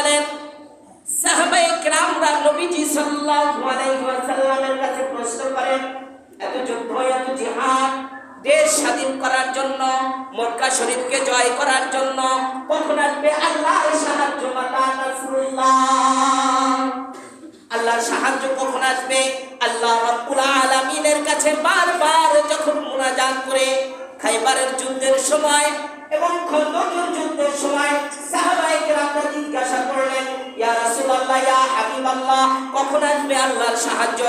বলেন আল্লাহর সাহায্য কখন আসবে? আল্লাহ আলামিনের কাছে বারবার যখন মুনাজাত করে খাইবারের যুদ্ধের সময় এবং যুদ্ধের সময় ইয়া হাবিবাল্লাহ, কখন আসবে আল্লাহর সাহায্য?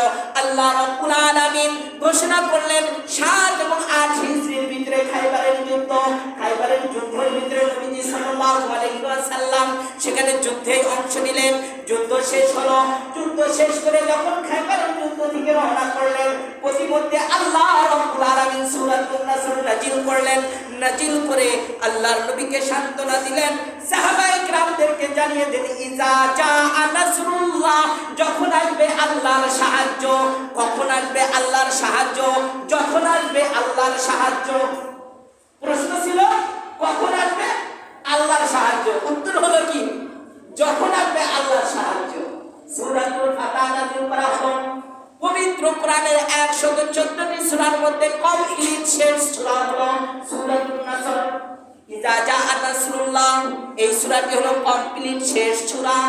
আল্লাহ রাব্বুল আলামিন ঘোষণা করলেন 7 এবং 8 হিজরির ভিতরে খাইবারের যুদ্ধ, খাইবারের যুদ্ধের ভিতরে নবীজি সাল্লাল্লাহু আলাইহি ওয়াসাল্লাম সেখানে যুদ্ধে অংশ নিলেন। যুদ্ধ শেষ হলো। যুদ্ধ শেষ করে যখন খাইবারের যুদ্ধ থেকে রওনা করলেন প্রতিমধ্যে নাজিল করলেন, নাজিল করে আল্লাহর নবীকে সান্ত্বনা দিলেন। সাহাবায়ে কিরামদেরকে জানিয়ে দিলেন ইজা জা নাসরুল্লাহ। যখন আসবে আল্লাহর সাহায্য, কখন আসবে আল্লাহর সাহায্য, যখন আসবে আল্লাহর সাহায্য? প্রশ্ন ছিল, কখন আসবে আল্লাহর সাহায্য? উত্তর হলো কি? যখন আসবে আল্লাহর সাহায্য। সূরাতুল ফাতাহ নাযিল করা হলো পবিত্র কোরআনের 114টি সূরার মধ্যে কমপ্লিট শেষ সূরা হলো সূরাতুন নাসর। ইজা নাসরুল্লাহ, এই সূরাটি হলো কমপ্লিট শেষ সূরা।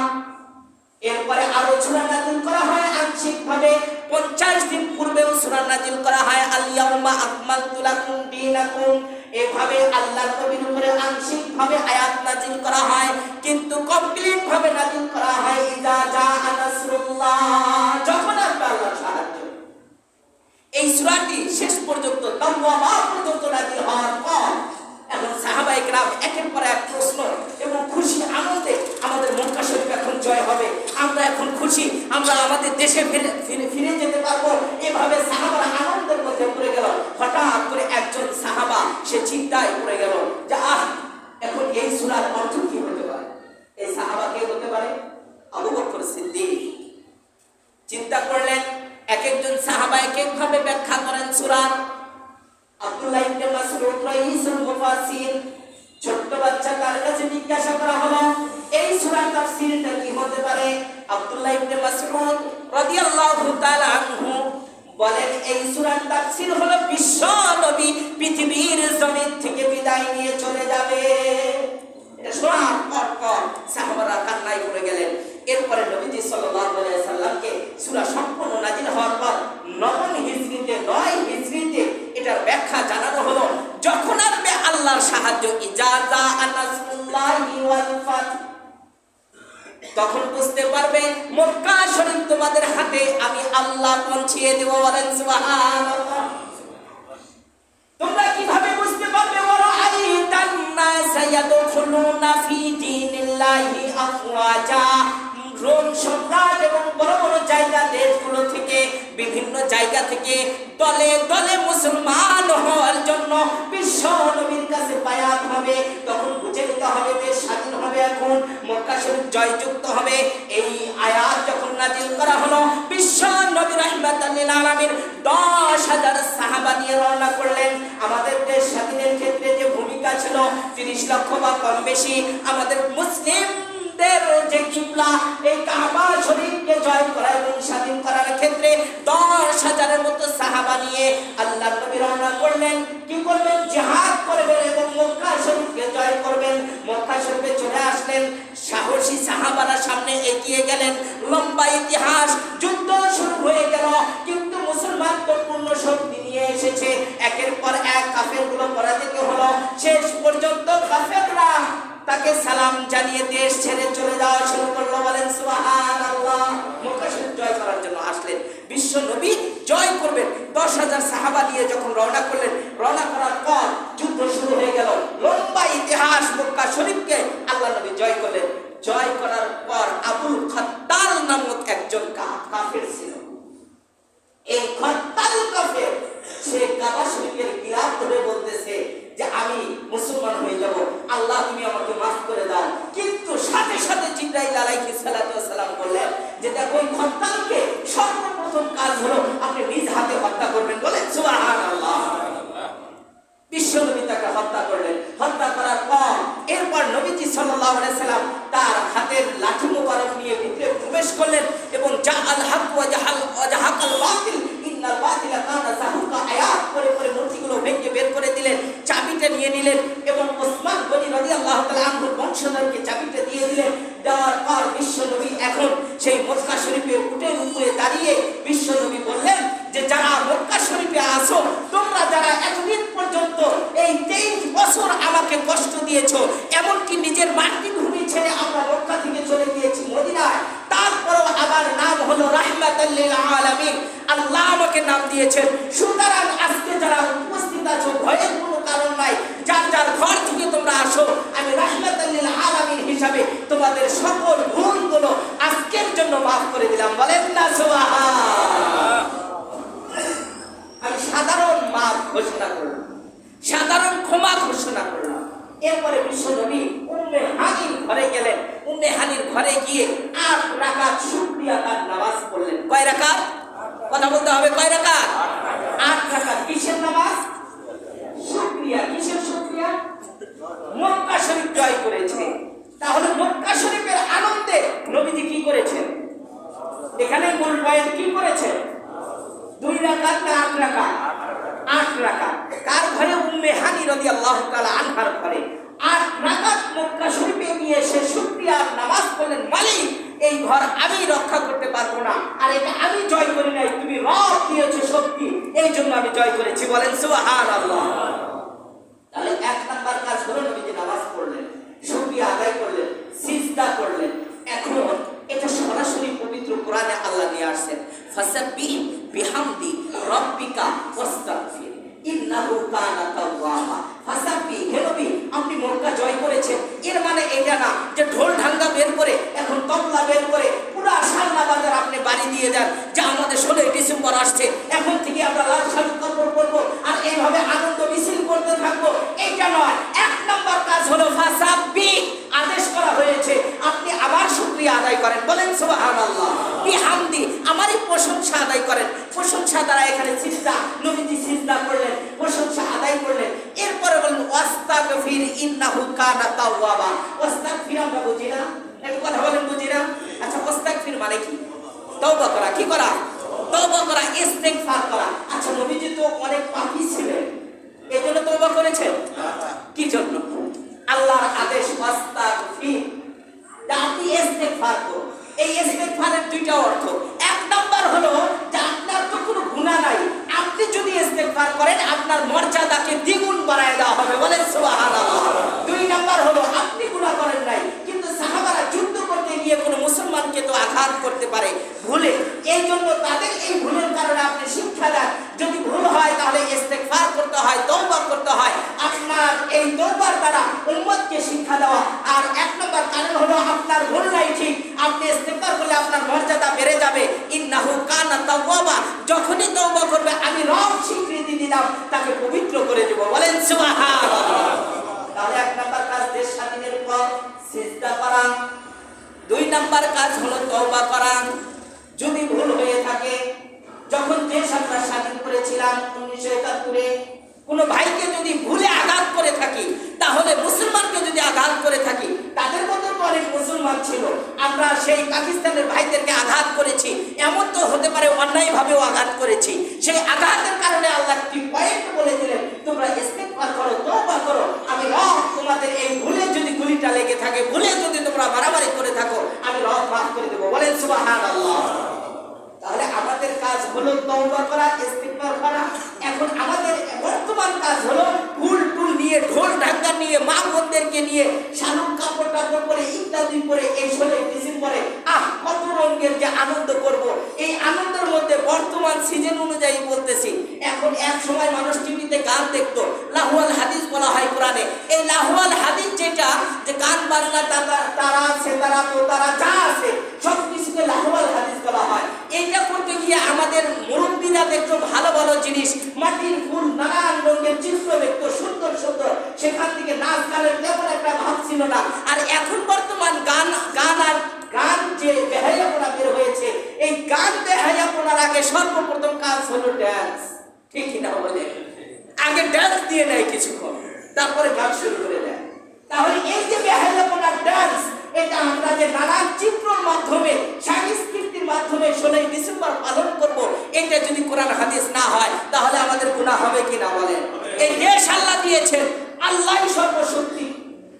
এরপরে আরও সূরা নাযিল করা হয় আংশিক ভাবে 50 দিন পূর্বেও সূরা নাযিল করা হয়। আল ইয়াউমা আকমালতু লাকুম দীনাকুম। এভাবে আল্লাহর নবীর উপরে আংশিক ভাবে আয়াত নাযিল করা হয়। কিন্তু কমপ্লিট ভাবে নাযিল করা হয় ইজা জাআ নাসরুল্লাহ যখন আসবে আল্লাহর সাহায্য এই সূরাটি শেষ তাওবা পর্যন্ত নাযিল হওয়ার পর এক প্রশ্ন এবং খুশি আনন্দে আমাদের জয় হবে। আমরা এখন খুশি, আমরা আমাদের দেশে ফিরে যেতে পারব। এভাবে সাহাবারা আনন্দের মধ্যে পড়ে গেল। হঠাৎ করে একজন সাহাবা, সে চিন্তায় পড়ে গেল যে এখন এই সূরার অর্থ কি হতে পারে? এই সাহাবা হতে পারে? চিন্তা করলেন এক একজন সাহাবা এক এক ভাবে ব্যাখ্যা করেন সূরার আব্দুল্লাহ ইবনে মাসউদ রাইসুল মুফাসসির ছোট্ট বাচ্চা তার কাছে জিজ্ঞাসা করা হলো, এই সূরার তাফসীরটা কি হতে পারে? আব্দুল্লাহ ইবনে মাসউদ রাদিয়াল্লাহু তাআলা আনহু বলেন, এই সূরার তাফসীর হলো বিশ্ব নবী পৃথিবীর জমিন থেকে বিদায় নিয়ে চলে যাবে। এটা পর সাহাবারা কান্নায় পড়ে গেলেন। এরপরে নবীজি তখন বুঝতে পারবে, মক্কা শরীফ তোমাদের হাতে, আমি আল্লাহ পৌঁছিয়ে দেব বলেন সুবহানাল্লাহ। তোমরা কীভাবে বুঝতে পারবে ওরা আইতান নাস ইয়াদখুলুনা ফি দীনিল্লাহি আফওয়াজা? রোম সম্রাট এবং বড় বড় জায়গা দেশগুলো থেকে, বিভিন্ন জায়গা থেকে দলে দলে মুসলমান হওয়ার জন্য বিশ্ব নবীর কাছে বায়াত হবে। তখন বুঝে নিতে হবে দেশ এখন মক্কা শরীফ জয়যুক্ত হবে। এই আয়াত যখন নাজিল করা হলো, বিশ্ব নবী রাহমাতাল লিল আলামিন 10000 সাহাবা নিয়ে রওনা করলেন। আমাদের দেশ স্বাধীনের ক্ষেত্রে যে ভূমিকা ছিল 30 লক্ষ বা কম বেশি, আমাদের মুসলিমদের যে কিবলা, এই কাবা শরীফকে জয় করা এবং স্বাধীন করার ক্ষেত্রে দশ হাজারের মতো সাহাবা নিয়ে আল্লাহ নবী রওনা করলেন। কি করবেন জিহাদ করবেন। মক্কা শরীফকে জয় করবেন মক্কা শরীফে চলে আসলেন। সাহসী সাহাবারা সামনে এগিয়ে গেলেন। লম্বা ইতিহাস, যুদ্ধ শুরু হয়ে গেল। কিন্তু মুসলমান তো পূর্ণ শক্তি নিয়ে এসেছে। একের পর এক কাফেরগুলো পরাজিত হলো। শেষ পর্যন্ত কাফেররা তাকে সালাম জানিয়ে দেশ ছেড়ে চলে যাওয়া শুরু করল। বলেন, সুবহানাল্লাহ। মক্কা শরীফ জয় করার জন্য আসলেন। বিশ্ব নবী জয় করবেন। দশ হাজার সাহাবা নিয়ে যখন রওনা করলেন, রওনা করার পর শুরু হয়ে গেল। লম্বা ইতিহাস মক্কা শরীফকে আল্লাহ নবী জয় করলেন। জয় করার পর আবুল খাত্তাল নামক একজন কাফের ছিল। এই খত্তাল কাফের, সে কাবা শরীফের গিলাফ ধরে বলতেছে যে, আমি মুসলমান হয়ে যাব। আল্লাহ, তুমি আমাকে মাফ করে দাও। কিন্তু সাথে সাথে জিব্রাইল আলাইহিস সালাতু সালাম বললেন যে, দেখো, ওই খত্তালকে সর্বপ্রথম কাজ হলো আপনি নিজ হাতে হত্যা করবেন বলেন সুবহানাল্লাহ। বিশ্ব নবী তাকে হত্যা করলেন। হত্যা করার পর এরপর নবীজি সাল্লাহ সাল্লাম তার হাতের লাঠি মোবারক নিয়ে ভিতরে প্রবেশ করলেন এবং যা আল হাক ওয়াজাহাল ওয়াজাহাকাল বাতিল, ইন্নাল বাতিলা কানা সাহুকা আয়াত করে করে মূর্তিগুলো ভেঙে বের করে দিলেন, চাবিটা নিয়ে নিলেন এবং ওসমান গনি রাদিয়াল্লাহু তাআলা আনহুর বংশধরকে চাবিটা দিয়ে দিলেন। দেওয়ার পর বিশ্ব নবী এখন সেই মক্কা শরীফে উঠে উপরে পড়লেন মালিক, এই ঘর আমি রক্ষা করতে পারব না। আর এটা আমি জয় করি নাই, তুমি রব দিয়েছ শক্তি এই জন্য আমি জয় করেছি, বলেন সুহার তাহলে এক নাম্বার কাজ হলো নবীজি নামাজ পড়লেন শুকরিয়া আদায় করলেন সিজদা করলেন এখন এটা সরাসরি পবিত্র কোরআনে আল্লাহ নিয়ে আসছেন ফাসাব্বিহ বিহামদি রাব্বিকা ওয়াস্তাগফির ইন্নাহু কানা তাওয়াবা ফাসাব্বিহ হে নবী আপনি মক্কা জয় করেছেন এর মানে এটা না যে ঢোল ঢাঙ্গা বের করে এখন তবলা বের করে পুরা সালনা বাজার আপনি বাড়ি দিয়ে দেন যে আমাদের ষোলোই ডিসেম্বর আসছে এখন থেকে আমরা লাল শাড়ি কাপড় পরবো আর এইভাবে আনন্দ মিছিল করতে থাকব এইটা নয় এক নম্বর কাজ হলো ফাসাব্বি আদেশ করা হয়েছে আপনি আবার শুকরিয়া আদায় করেন বলেন সুবহানাল্লাহ বিহামদি আমারই প্রশংসা আদায় করেন প্রশংসা দ্বারা এখানে সিজদা নবীজি সিজদা করলেন প্রশংসা আদায় করলেন এরপরে বলেন ওয়াস্তাগফির ইন্নাহু কানা তাওয়াবা ওয়াস্তাগফির আমরা বুঝি না একটু কথা বলেন বুঝি না আচ্ছা ওয়াস্তাগফির মানে কি তওবা করা কি করা তওবা করা ইস্তেগফার করা আচ্ছা নবীজি তো অনেক পাপী ছিলেন এই জন্য তওবা করেছেন কি জন্য আল্লাহর আদেশ ওয়াস্তাগফির যে আপনি ইস্তেগফার করুন এই ইস্তেগফারের দুইটা অর্থ এক নাম্বার হলো যে আপনার তো কোনো গুনাহ নাই আপনি যদি ইস্তেগফার করেন আপনার মর্যাদাকে দ্বিগুণ বাড়ায় দেওয়া হবে বলেন সুবহানাল্লাহ দুই নাম্বার হলো আপনি গুনাহ করেন নাই কিন্তু সাহাবারা যুদ্ধ করতে গিয়ে কোনো মুসলমানকে তো আঘাত করতে পারে ভুলে এই জন্য তাদের এই ভুলের কারণে আপনি শিক্ষা দেন যদি ভুল হয় তাহলে ইস্তেগফার করতে হয় তওবা করতে হয় আপনার এই তওবার দ্বারা উম্মতকে শিক্ষা দেওয়া। আর এক নম্বর কারণ হলো আপনার ভুল নাই ঠিক। আপনি ইস্তেগফার করলে আপনার মর্যাদা বেড়ে যাবে। ইন্নাহু কানা তাওয়াবা। যখনই তওবা করবে, আমি রব স্বীকৃতি দিলাম, তাকে পবিত্র করে দেব। বলেন, সুবহানাল্লাহ। তাহলে এক নম্বর কাজ দেশ স্বাধীনের পর সিজদা করা। দুই নাম্বার কাজ হলো তওবা করা। যদি ভুল হয়ে থাকে, যখন দেশ আমরা স্বাধীন করেছিলাম, উনিশশো একাত্তরে কোনো ভাইকে যদি ভুলে আঘাত করে থাকি, তাহলে মুসলমানকে যদি আঘাত করে থাকি, তাদের মধ্যে তো অনেক মুসলমান ছিল। আমরা সেই পাকিস্তানের ভাইদেরকে আঘাত করেছি। এমন তো হতে পারে অন্যায়ভাবেও আঘাত করেছি। সেই আঘাতের কারণে আল্লাহ একটি পয়েন্ট বলে দিলেন, তোমরা ইস্তেগফার করো, তওবা করো। আমি রব তোমাদের এই ভুলে যদি গুলিটা লেগে থাকে, ভুলে যদি তোমরা মারামারি করে থাকো, আমি রব মাফ করে দেবো। বলেন, সুবহানাল্লাহ। তাহলে আমাদের কাজ হলো তওবা করা কাজ হলো ফুল টুল নিয়ে, ঢোল ঢাকা নিয়ে মা বোনদেরকে নিয়ে, শালুক, কাপড় টাপড় পরে ইত্যাদি পরে, এই ষোলোই ডিসেম্বরে আহ, কত রঙের যে আনন্দ করব। এই আনন্দের মধ্যে বর্তমান সিজন অনুযায়ী বলতেছি, এখন এক সময় মানুষ টিভিতে গান দেখতো। লাহুয়াল হাদিস বলা হয় কোরআনে। এই লাহুয়াল হাদিস যেটা, যে গান বাজনা তারা তারা সেতারা তো, তারা যা আছে সব কিছুকে লাহুয়াল হাদিস বলা হয়। এইটা করতে গিয়ে আমাদের মুরব্বীরা দেখতো ভালো ভালো জিনিস। মাটির ফুল নানান রঙের চিত্র দেখতো সুন্দর সুন্দর সেখান থেকে নাচ গানের তেমন একটা ভাব না। আর এখন বর্তমান গান গান আর গান যে বের হয়েছে, এই গান আগে সর্বপ্রথম কাজ হলো ড্যান্স ঠিক কিনা বলে আগে ড্যান্স দিয়ে নেয় কিছুক্ষণ, তারপরে গান শুরু করে দেয়। তাহলে এই যে এটা আমরা যে নানান চিত্রর মাধ্যমে, সংস্কৃতির মাধ্যমে ষোলোই ডিসেম্বর পালন করব, এটা যদি কোরআন হাদিস না হয়, তাহলে আমাদের গুনাহ হবে কি না বলেন? এই দেশ আল্লাহ দিয়েছেন আল্লাহ সর্বশক্তি।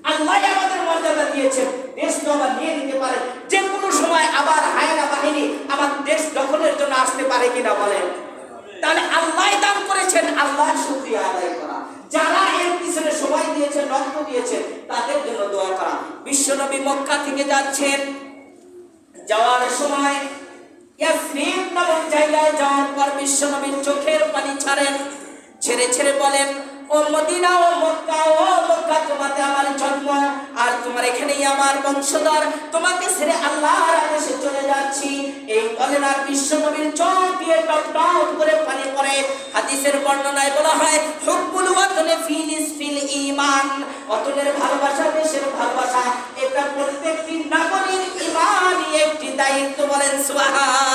আল্লাহ আমাদের মর্যাদা দিয়েছেন। দেশ তো আবার নিয়ে নিতে পারে। যে কোনো সময় আবার হায়না বাহিনী আমার দেশ দখলের জন্য আসতে পারে কিনা বলেন? তাহলে আল্লাহ দান করেছেন আল্লাহ শুকরিয়া আদায় করা। যারা এর পিছনে সময় দিয়েছেন, রক্ত দিয়েছেন, তাদের জন্য দোয়া করা। বিশ্বনবী মক্কা থেকে যাচ্ছেন। যাওয়ার সময় ইয়াসরিব নামক জায়গায় যাওয়ার পর বিশ্বনবীর চোখের পানি ছাড়েন। ছেড়ে ছেড়ে বলেন ও মদিনা ও মক্কা ও মক্কা তোমাতে আমার জন্ম। আর তোমার এখানেই আমার বংশধর। তোমাকে ছেড়ে আল্লাহর আদেশে চলে যাচ্ছি। এই বলেন আর বিশ্বনবীর চোখ দিয়ে টপ করে পানি পড়ে। হাদিসের বর্ণনায় বলা হয়, হুব্বুল ওয়াতনে ফিলিস ফিল ঈমান। অতনের ভালোবাসা দেশের ভালোবাসা। এটা প্রত্যেকটি নাগরিক ইমানই একটি দায়িত্ব বলেন তাহলে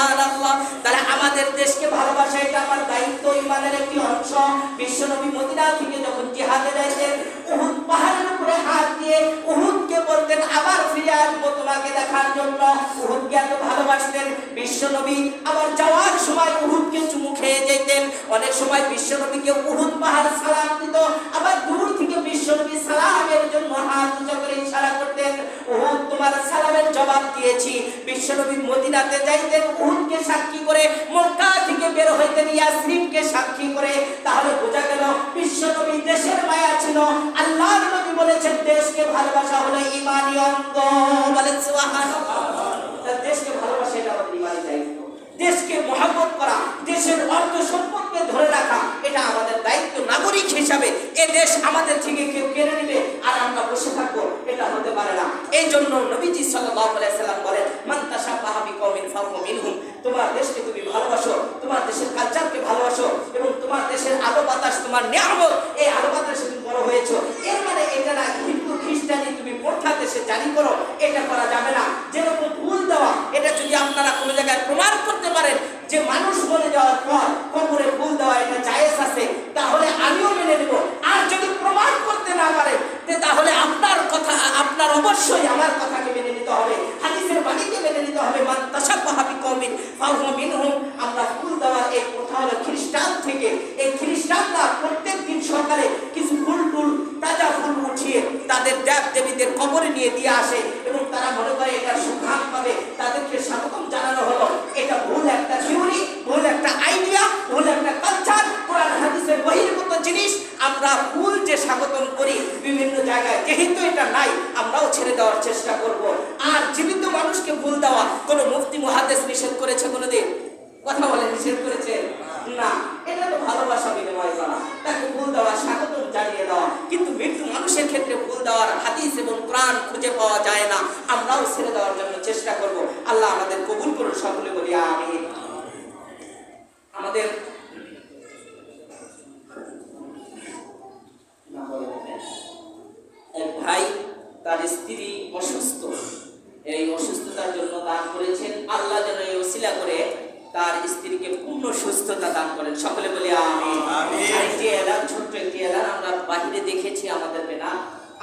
আমাদের দেশকে ভালোবাসা, এটা আমার দায়িত্ব। ইমানের একটি অংশ বিশ্বনবী মদিনা থেকে যখন জিহাদে যাইতেন, উহুদ পাহাড়ের উপরে হাত দিয়ে উহুদকে বলতেন, আবার ফিরে আসব তোমাকে দেখার জন্য। উহুদকে এত ভালোবাসতেন বিশ্বনবী আবার যাওয়ার সময় উহুদকে চুমু খেয়ে যেতেন। অনেক সময় বিশ্বনবীকে উহুদ পাহাড় সালাম দিত, আবার দূর থেকে বিশ্বনবী সালামের জন্য হাত উঁচু করে ইশারা করতেন, উহুদ, তোমার সালামের জবাব দিয়েছি। বিশ্বনবী মদিনাতে যাইতেন, উহুদকে সাক্ষী করে, মক্কা থেকে বের হইতেন ইয়াসরিনকে সাক্ষী করে। তাহলে বোঝা গেল বিশ্বনবী দেশের মায়া ছিল। আল্লাহর নবী বলেছেন, দেশকে ভালোবাসা হলো ইমানি অঙ্গ। বলেন দেশকে ভালোবাসা, এটা আমাদের ইমানি দায়িত্ব। দেশকে মহাব্বত করা, দেশের অর্থ সম্পদকে ধরে রাখা, এটা আমাদের দায়িত্ব। নাগরিক হিসাবে এ দেশ আমাদের থেকে কেউ কেড়ে নেবে, আর আমরা বসে থাকব পারে না। এই জন্য নবীজি সাল্লাম বলেন, মান তাশাব্বাহা বিকওমিন ফাহুয়া মিনহুম। তোমার দেশকে তুমি ভালোবাসো, তোমার দেশের কালচারকে ভালোবাসো এবং তোমার দেশের আলো বাতাস, তোমার নিয়ামত, এই আলো বাতাসে তুমি বড় হয়েছো। এর মানে এটা না, হিন্দু, খ্রিস্টানি তুমি পড়থা দেশে জারি করো, এটা করা যাবে না। যেরকম ভুল দেওয়া, এটা যদি আপনারা কোনো জায়গায় প্রমাণ করতে পারেন যে মানুষ বলে যাওয়ার পর কবরে ভুল দেওয়া এটা জায়েজ আছে, তাহলে আমিও মেনে নেব। আর যদি প্রমাণ করতে না পারে তাহলে অবশ্যই আমার কথাকে মেনে নিতে হবে, হাদিসের বাণীকে মেনে নিতে হবে। মান তাশাব্বাহা কমিন ফাহুয়া মিনহুম। আমরা ফুল দেওয়ার এই কথা হলো খ্রিস্টান থেকে। এই খ্রিস্টানরা প্রত্যেক দিন সকালে কিছু ফুল টুল, তাজা ফুল উঠিয়ে তাদের দেব দেবীদের কবরে নিয়ে দিয়ে আসে এবং তারা মনে করে এটা সুখান পাবে তাদেরকে স্বাগতম জানানো হলো এটা ভুল একটা থিওরি ভুল একটা আইডিয়া ভুল একটা কালচার কোরআন হাদিসের বহির্ভূত জিনিস আমরা ভুল যে স্বাগতম করি বিভিন্ন জায়গায় যেহেতু এটা নাই আমরাও ছেড়ে দেওয়ার চেষ্টা করব। আর জীবিত মানুষকে ভুল দেওয়া কোনো মুফতি মহাদেশ নিষেধ তার স্ত্রী অসুস্থ। এই অসুস্থতার জন্য দান করেছেন। আল্লাহ যেন এই ওসিলা করে তার স্ত্রীকে পূর্ণ সুস্থতা দান করেন। সকলে বলি আমি একটি এলান ছোট্ট একটি এলান আমরা বাহিরে দেখেছি আমাদের বেনা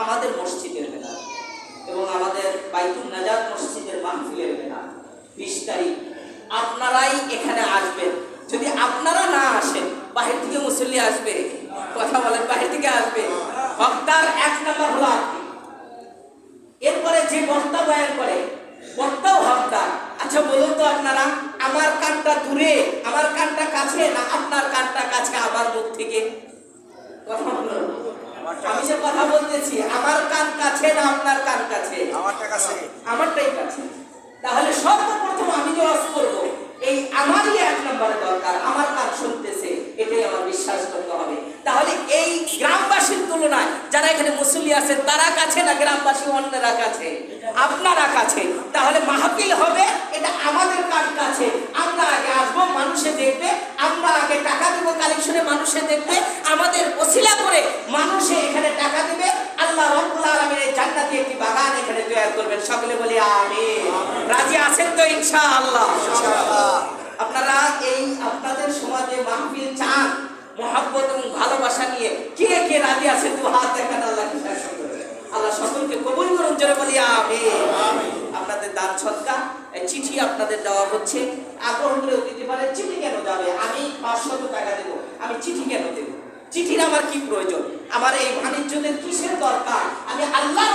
আমাদের মসজিদের বেনা এবং আমাদের বাইতুল নাজাত মসজিদের মাহফিলের বেনা বিশ তারিখ। আপনারাই এখানে আসবেন। যদি আপনারা না আসেন বাহির থেকে মুসল্লি আসবে কথা বলেন বাহির থেকে আসবে হকদার এক নম্বর হলো আপনি এরপরে যে বক্তা বয়ান করে বক্তাও হকদার আচ্ছা বলুন তো আপনারা আমার কানটা দূরে আমার কানটা কাছে না আপনার কানটা কাছে আমার মুখ থেকে কথা বলুন আমি যে কথা বলতেছি আমার কান কাছে না আপনার কান কাছে? আমারটা কাছে। আমারটাই কাছে। তাহলে সর্বপ্রথম আমি যে ওয়াজ করব এই আমারই এক নম্বরে দরকার আমার কান শুনতেছে এটাই আমার বিশ্বাস করতে হবে। তাহলে এই গ্রামবাসীর তুলনায় যারা এখানে মুসলি আছেন তারা কাছে না গ্রামবাসী অন্যরা কাছে? আপনারা কাছে। তাহলে মাহফিল হবে এটা আমাদের কান কাছে আমরা আগে আসব মানুষে দেখবে আমরা আগে টাকা দেবো কালেকশনে মানুষে দেখবে আমাদের ওসিলা করে মানুষে এখানে টাকা দেবে আল্লাহ রব্বুল আলামিন জান্নাতি একটি বাগান এখানে তৈরি করবেন। সকলে বলি আমিন। রাজি আছেন তো ইনশাআল্লাহ? আপনারা এই আপনাদের সমাজে মাহফিল চান মহাব্বত এবং ভালোবাসা নিয়ে কে কে রাজি আছে দু হাত দেখান আল্লাহ আল্লাহ সকলকে কবুল করুন জোরে বলি আমিন। আপনাদের দান সৎকা এই চিঠি আপনাদের দেওয়া হচ্ছে। আগ্রহ করেও দিতে পারে চিঠি কেন যাবে? আমি পাঁচশত টাকা দেবো আমি চিঠি কেন দেবো? চিঠির আমার কি প্রয়োজন? আমার এই বাণিজ্যদের কিসের দরকার? আমি আল্লাহর